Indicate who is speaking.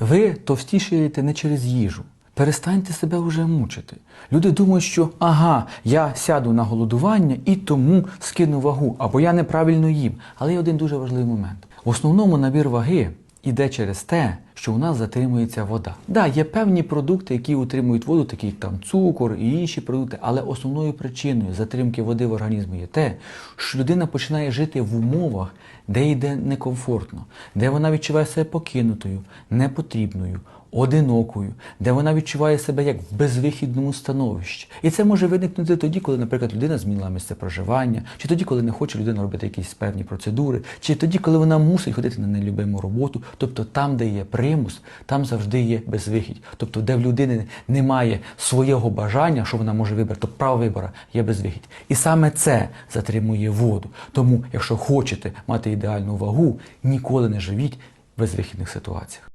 Speaker 1: Ви товстішаєте не через їжу. Перестаньте себе вже мучити. Люди думають, що ага, я сяду на голодування і тому скину вагу, або я неправильно їм. Але є один дуже важливий момент. В основному набір ваги іде через те, що у нас затримується вода. Да, є певні продукти, які утримують воду, такі там цукор і інші продукти, але основною причиною затримки води в організмі є те, що людина починає жити в умовах, де йде некомфортно, де вона відчуває себе покинутою, непотрібною, одинокою, де вона відчуває себе як в безвихідному становищі. І це може виникнути тоді, коли, наприклад, людина змінила місце проживання, чи тоді, коли не хоче людина робити якісь певні процедури, чи тоді, коли вона мусить ходити на нелюбиму роботу. Тобто там, де є примус, там завжди є безвихідь. Тобто, де в людини немає свого бажання, що вона може вибрати, то право вибора є безвихідь. І саме це затримує воду. Тому, якщо хочете мати ідеальну вагу, ніколи не живіть в безвихідних ситуаціях.